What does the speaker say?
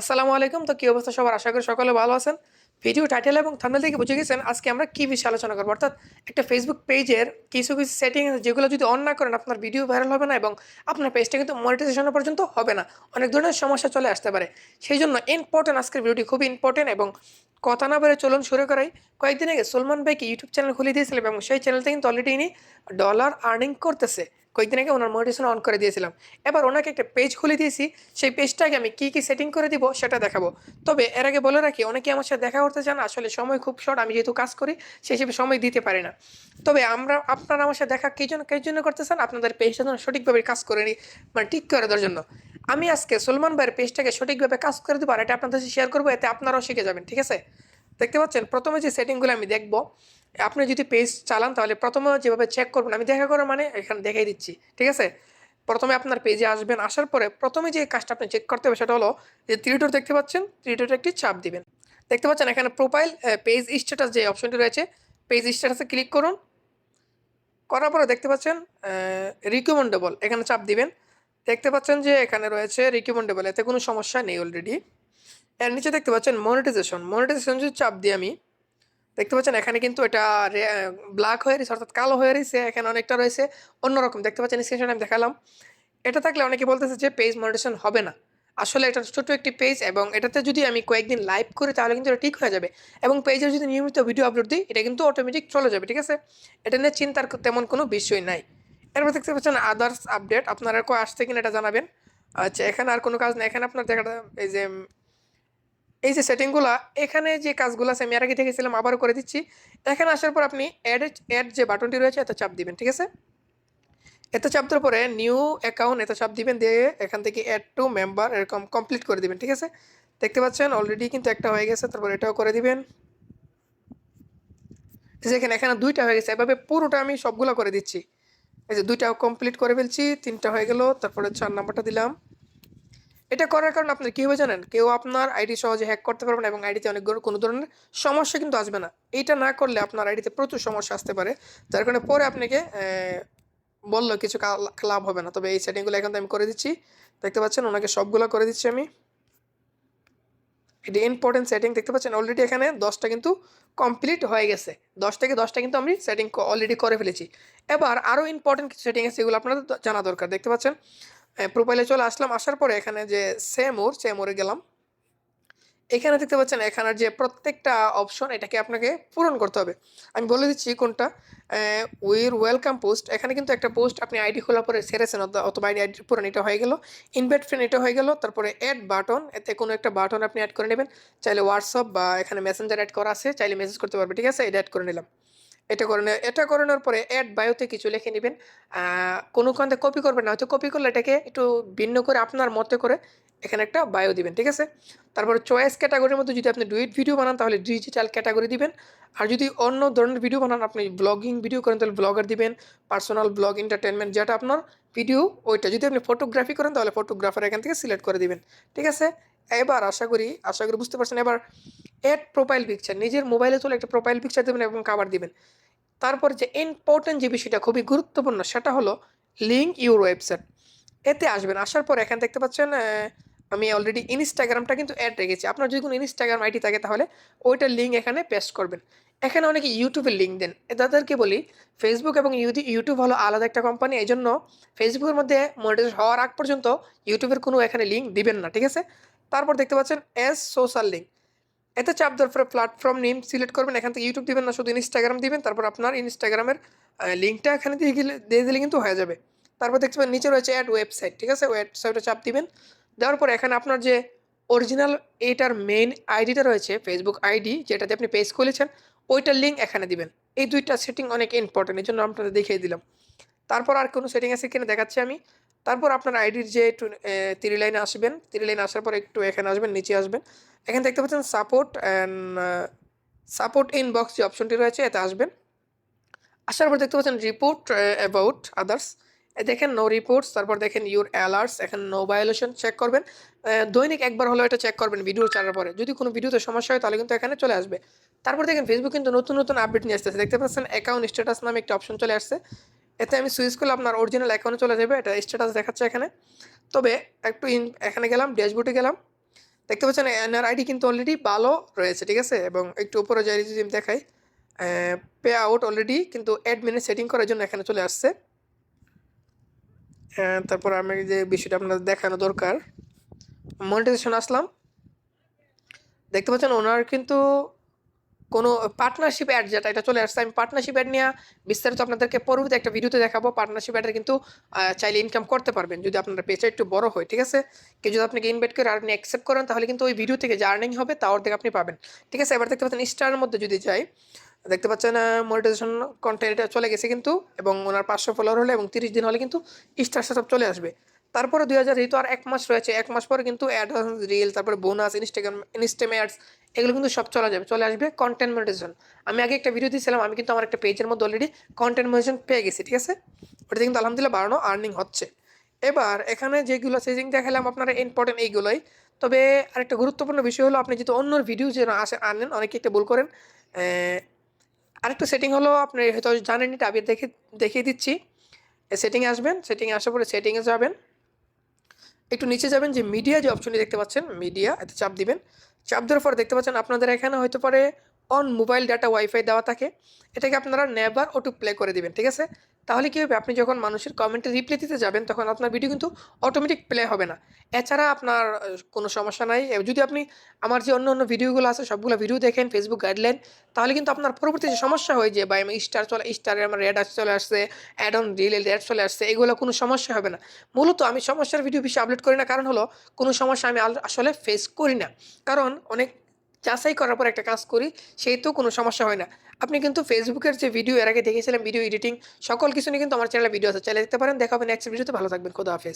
আসসালামু আলাইকুম। তো কি অবস্থা সবার? আশা করি সকলে ভালো আছেন। ভিডিও টাইটেল এবং থাম্বনেল থেকে বুঝে গেছেন আজকে আমরা কী বিষয়ে আলোচনা করব। অর্থাৎ একটা ফেসবুক পেজের কিছু কিছু সেটিং আছে যেগুলো যদি অন না করেন আপনার ভিডিও ভাইরাল হবে না এবং আপনার পেজটা কিন্তু মনিটাইজেশন পর্যন্ত হবে না। অনেক ধরনের সমস্যা চলে আসতে পারে। সেই জন্য ইম্পর্টেন্ট আজকের ভিডিওটি খুবই ইম্পর্টেন্ট এবং কথা না বলে চলুন শুরু করাই। কয়েকদিন আগে সলমান ভাইকে ইউটিউব চ্যানেল খুলে দিয়েছিলাম এবং সেই চ্যানেলটা কিন্তু অলরেডি ইনি ডলার আর্নিং করতেছে। কয়েকদিন আগে ওনার মোটিভেশন অন করে দিয়েছিলাম। এবার ওনাকে একটা পেজ খুলে দিয়েছি, সেই পেজটাকে আমি কী কী সেটিং করে দিব সেটা দেখাবো। তবে এর আগে বলে রাখি অনেকে আমার সাথে দেখা করতে চান, আসলে সময় খুব শর্ট আমি যেহেতু কাজ করি সেই হিসেবে সময় দিতে পারি না। তবে আমরা, আপনারা আমার সাথে দেখা কী জন্য কী জন্য করতে চান, আপনাদের পেজটা যেন সঠিকভাবে কাজ করে নি মানে ঠিক করে দেওয়ার জন্য। আমি আজকে সলমান ভাইয়ের পেজটাকে সঠিকভাবে কাজ করে দেবো, আর এটা আপনাদের সাথে শেয়ার করব, এতে আপনারাও শিখে যাবেন, ঠিক আছে? দেখতে পাচ্ছেন? প্রথমে যে সেটিংগুলো আমি দেখব, আপনি যদি পেজ চালান তাহলে প্রথমে যেভাবে চেক করবেন, আমি দেখা করার মানে এখানে দেখাই দিচ্ছি, ঠিক আছে? প্রথমে আপনার পেজে আসবেন, আসার পরে প্রথমে যে কাজটা আপনি চেক করতে হবে সেটা হলো যে ত্রিটোর দেখতে পাচ্ছেন ত্রিটোরে একটি চাপ দিবেন। দেখতে পাচ্ছেন এখানে প্রোফাইল পেজ স্ট্যাটাস যে অপশনটি রয়েছে পেজ স্ট্যাটাসে ক্লিক করুন। করার পরে দেখতে পাচ্ছেন রিকমেন্ডেবল এখানে চাপ দিবেন। দেখতে পাচ্ছেন যে এখানে রয়েছে রিকমেন্ডেবল এতে কোনো সমস্যা নেই অলরেডি এর নিচে দেখতে পাচ্ছেন মনিটাইজেশন মনিটাইজেশন যদি চাপ দিই আমি, দেখতে পাচ্ছেন এখানে কিন্তু এটা ব্ল্যাক হয়ে রয়েছে অর্থাৎ কালো হয়ে রয়েছে, এখানে অনেকটা রয়েছে অন্যরকম। দেখতে পাচ্ছেন স্ক্রিনশট আমি দেখালাম। এটা থাকলে অনেকে বলতেছে যে পেজ মনিটেশন হবে না। আসলে এটা ছোট একটি পেজ এবং এটাতে যদি আমি কয়েকদিন লাইভ করি তাহলে কিন্তু এটা ঠিক হয়ে যাবে এবং পেজে যদি নিয়মিত ভিডিও আপলোড দিই, এটা কিন্তু অটোমেটিক চলে যাবে, ঠিক আছে? এটা নিয়ে চিন্তার তেমন কোনো বিষয় নাই। এরপর দেখতে পাচ্ছেন আদার্স আপডেট আপনারা আসছে কিনা এটা জানাবেন। আচ্ছা এখানে আর কোনো কাজ নেই। এখানে আপনার দেখাটা এই যে এই যে সেটিংগুলো এখানে যে কাজগুলো আছে, আমি আর আগে দেখেছিলাম, আবারও করে দিচ্ছি। এখানে আসার পর আপনি অ্যাড অ্যাড যে বাটনটি রয়েছে, এত চাপ দিবেন, ঠিক আছে? এত চাপ দেওয়ার পরে নিউ অ্যাকাউন্ট এত চাপ দিবেন, দিয়ে এখান থেকে অ্যাড টু মেম্বার এরকম কমপ্লিট করে দিবেন, ঠিক আছে? দেখতে পাচ্ছেন অলরেডি কিন্তু একটা হয়ে গেছে, তারপর এটাও করে দিবেন। যেখানে এখানে দুইটা হয়ে গেছে, এভাবে পুরোটা আমি সবগুলো করে দিচ্ছি। এই যে দুইটাও কমপ্লিট করে ফেলছি, তিনটা হয়ে গেল, তারপরে চার নাম্বারটা দিলাম। এটা করার কারণে আপনার কী হবে জানেন? কেউ আপনার আইডি সহজে হ্যাক করতে পারবে না এবং আইডিতে অনেক কোনো ধরনের সমস্যা কিন্তু আসবে না। এইটা না করলে আপনার আইডিতে প্রচুর সমস্যা আসতে পারে। যার কারণে পরে আপনাকে বলল কিছু লাভ হবে না। তবে এই সেটিংগুলো এখন আমি করে দিচ্ছি। দেখতে পাচ্ছেন ওনাকে সবগুলো করে দিচ্ছি আমি। এটি ইম্পর্টেন্ট সেটিং দেখতে পাচ্ছেন অলরেডি এখানে দশটা কিন্তু কমপ্লিট হয়ে গেছে। দশ থেকে দশটা কিন্তু আমি সেটিং অলরেডি করে ফেলেছি। এবার আরও ইম্পর্টেন্ট কিছু সেটিং আছে, এগুলো আপনাদের জানা দরকার। দেখতে পাচ্ছেন? প্রোফাইলে চলে আসলাম, আসার পরে এখানে যে সেমোর সেমোরে গেলাম। এখানে দেখতে পাচ্ছেন, এখানের যে প্রত্যেকটা অপশন এটাকে আপনাকে পূরণ করতে হবে। আমি বলে দিচ্ছি কোনটা। উইর ওয়েলকাম পোস্ট এখানে কিন্তু একটা পোস্ট আপনি আইডি খোলা পরে সেরেছেন অথবা আইডি আইডি পূরণ, এটা হয়ে গেল। ইনভাইট ফ্রেন্ড এটা হয়ে গেল। তারপরে অ্যাড বাটন এতে কোনো একটা বাটন আপনি অ্যাড করে নেবেন। চাইলে হোয়াটসঅ্যাপ বা এখানে মেসেঞ্জার অ্যাড করা আছে, চাইলে মেসেজ করতে পারবে, ঠিক আছে? এটা অ্যাড করে নিলাম। এটা করে এটা করানোর পরে অ্যাড বায়োতে কিছু লিখে নেবেন। কোনো কান্তে কপি করবেন না, হয়তো কপি করলে এটাকে একটু ভিন্ন করে আপনার মতে করে এখানে একটা বায়ো দিবেন, ঠিক আছে? তারপরে চয়েস ক্যাটাগরির মধ্যে যদি আপনি ডুইট ভিডিও বানান, তাহলে ডিজিটাল ক্যাটাগরি দিবেন। আর যদি অন্য ধরনের ভিডিও বানান, আপনি ব্লগিং ভিডিও করেন, তাহলে ব্লগার দিবেন পার্সোনাল ব্লগ এন্টারটেনমেন্ট যেটা আপনার ভিডিও ওইটা যদি আপনি ফটোগ্রাফি করেন, তাহলে ফটোগ্রাফার এখান থেকে সিলেক্ট করে দিবেন। ঠিক আছে? এবার আশা করি আশা করি বুঝতে পারছেন, এবার অ্যাড প্রোফাইল পিকচার নিজের মোবাইলে চলে একটা প্রোফাইল পিকচার দেবেন এবং কাবার দিবেন। তারপর যে ইম্পর্টেন্ট যে বিষয়টা খুবই গুরুত্বপূর্ণ, সেটা হলো লিঙ্ক ইউর ওয়েবসাইট এতে আসবেন, আসার পর এখানে দেখতে পাচ্ছেন আমি অলরেডি ইনস্টাগ্রামটা কিন্তু অ্যাড রেখেছি। আপনার যদি কোনো ইনস্টাগ্রাম আইডি থাকে, তাহলে ওইটার লিঙ্ক এখানে পেস্ট করবেন। এখানে অনেকে ইউটিউবের লিঙ্ক দেন। তাদেরকে বলি ফেসবুক এবং ইউটিউব হলো আলাদা একটা কোম্পানি এই জন্য ফেসবুকের মধ্যে মনিটাইজ হওয়ার আগ পর্যন্ত ইউটিউবের কোনো এখানে লিঙ্ক দিবেন না, ঠিক আছে? তারপর দেখতে পাচ্ছেন এস সোশ্যাল লিঙ্ক এতে চাপ দেওয়ার পরে প্ল্যাটফর্ম নেম সিলেক্ট করবেন, এখান থেকে ইউটিউব দিবেন না, শুধু ইনস্টাগ্রাম দিবেন, তারপর আপনার ইনস্টাগ্রামের লিঙ্কটা এখানে দিয়ে গেলে, দিয়ে দিলে কিন্তু হয়ে যাবে। তারপর দেখতে পাবেন নিচে রয়েছে অ্যাড ওয়েবসাইট ঠিক আছে? ওয়েবসাইটে চাপ দিবেন। দেওয়ার পর এখানে আপনার যে অরিজিনাল এইটার মেইন আইডিটা রয়েছে ফেসবুক আইডি যেটাতে আপনি পেজ খুলেছেন ওইটার লিঙ্ক এখানে দিবেন। এই দুইটা সেটিং অনেক ইম্পর্টেন্ট এই জন্য আপনাদের দেখিয়ে দিলাম। তারপর আর কোনো সেটিং আছে কিনা দেখাচ্ছি আমি। তারপর আপনার আইডির যে তিরি লাইনে আসবেন। তিরি লাইনে আসার পর একটু এখানে আসবেন, নিচে আসবেন। এখানে দেখতে পাচ্ছেন সাপোর্ট অ্যান্ড সাপোর্ট ইনবক্স যে অপশনটি রয়েছে, এতে আসবেন। আসার পর দেখতে পাচ্ছেন রিপোর্ট অ্যাবাউট আদার্স দেখেন নো রিপোর্টস তারপর দেখেন ইউর অ্যালার্টস এখন নো ভায়োলেশন চেক করবেন। দৈনিক একবার হলেও এটা চেক করবেন ভিডিও ছাড়ার পরে। যদি কোনো ভিডিওতে সমস্যা হয়, তাহলে কিন্তু এখানে চলে আসবে। তারপর দেখেন ফেসবুক কিন্তু নতুন নতুন আপডেট নিয়ে আসতেছে। দেখতে পাচ্ছেন অ্যাকাউন্ট স্ট্যাটাস নামে একটা অপশন চলে আসছে। এতে আমি সুইচ করলে আপনার অরিজিনাল অ্যাকাউন্টে চলে যাবে। এটা স্ট্যাটাস দেখাচ্ছে এখানে। তবে একটু এখানে গেলাম ড্যাশবোর্ডে গেলাম। দেখতে পাচ্ছেন এনার আইডি কিন্তু অলরেডি ভালো রয়েছে, ঠিক আছে? এবং একটু উপরে যাই, যদি আমি দেখাই পে আউট অলরেডি কিন্তু অ্যাডমিনে সেটিং করার জন্য এখানে চলে আসছে। তারপর আমি যে বিষয়টা আপনাদের দেখানো দরকার মনিটাইজেশন আসলাম। দেখতে পাচ্ছেন ওনার কিন্তু কোনো পার্টনারশিপ অ্যাড যেটা, এটা চলে আসছে। আমি পার্টনারশিপ অ্যাড নিয়ে বিস্তারিত আপনাদেরকে পরবর্তী একটা ভিডিওতে দেখাবো। পার্টনারশিপ অ্যাডের কিন্তু চাইলে ইনকাম করতে পারবেন যদি আপনার পেজটা একটু বড় হয়, ঠিক আছে? কেউ যদি আপনাকে ইনভাইট করে আপনি অ্যাকসেপ্ট করেন, তাহলে কিন্তু ওই ভিডিও থেকে যে আর্নিং হবে, তা অর্ধেক আপনি পাবেন। ঠিক আছে? এবার দেখতে পাচ্ছেন স্টারের মধ্যে যদি যাই দেখতে পাচ্ছেন মনিটাইজেশন কন্টেন্ট চলে গেছে কিন্তু, এবং ওনার পাঁচশো ফলোয়ার হলে এবং তিরিশ দিন হলে কিন্তু স্টার সেটআপ চলে আসবে। তারপরে দুই হাজার যেহেতু আর এক মাস রয়েছে, এক মাস পরে কিন্তু অ্যাডভান্স রিল তারপরে বোনাস ইনস্টাগ্রাম ইনস্টাম অ্যাডস এগুলো কিন্তু সব চলে যাবে, চলে আসবে কন্টেন্ট মনিটাইজেশন আমি আগে একটা ভিডিও দিয়েছিলাম, আমি কিন্তু আমার একটা পেজের মধ্যে অলরেডি কন্টেন্ট মনিটাইজেশন পেয়ে গেছি, ঠিক আছে? ওটাতে কিন্তু আলহামদুলিল্লাহ বাড়ানো আর্নিং হচ্ছে। এবার, এখানে যেগুলো সেজিং দেখালাম আপনারা ইম্পর্টেন্ট এইগুলোই। তবে আরেকটা গুরুত্বপূর্ণ বিষয় হলো, আপনি যেহেতু অন্যর ভিডিও যে আসে, আনেন, অনেকে একটা ভুল করেন আরেকটা সেটিং হলো আপনি হয়তো জানেন এটা আমি দেখে, দেখিয়ে দিচ্ছি। সেটিংয়ে আসবেন সেটিংয়ে আসার পরে সেটিংয়ে যাবেন। একটু নিচে যাবেন যে মিডিয়া যে অপশনটি দেখতে পাচ্ছেন মিডিয়া এতে চাপ দিবেন। চাপ দেওয়ার পর দেখতে পাচ্ছেন আপনাদের এখানে হয়তো পারে অন মোবাইল ডাটা ওয়াইফাই দেওয়া থাকে। এটাকে আপনারা নেভার ও টু প্লে করে দিবেন, ঠিক আছে? তাহলে কী হবে? আপনি যখন মানুষের কমেন্টে রিপ্লাই দিতে যাবেন, তখন আপনার ভিডিও কিন্তু অটোমেটিক প্লে হবে না। এছাড়া আপনার কোনো সমস্যা নাই। যদি আপনি আমার যে অন্য অন্য ভিডিওগুলো আছে, সবগুলো ভিডিও দেখেন ফেসবুক গাইডলাইন তাহলে কিন্তু আপনার পরবর্তী যে সমস্যা হয়ে যে বা স্টার চলে স্টারে আমার রেড আস চলে আসছে অ্যাড অন রিল রেড চলে আসছে, এগুলো কোনো সমস্যা হবে না। মূলত আমি সমস্যার ভিডিও বেশি আপলোড করি না। কারণ হলো, কোনো সমস্যা আমি আসলে ফেস করি না। কারণ অনেক যাচাই করার পর একটা কাজ করি, সেই তো কোনো সমস্যা হয় না। আপনি কিন্তু ফেসবুকের যে ভিডিও এর আগে দেখেছিলাম ভিডিও এডিটিং সকল কিছু নিয়ে কিন্তু আমার চ্যানেলে ভিডিও আছে। চাইলে দেখতে পারেন। দেখা হবে নেক্সট ভিডিওতে ভালো থাকবেন। খোদা হাফেজ।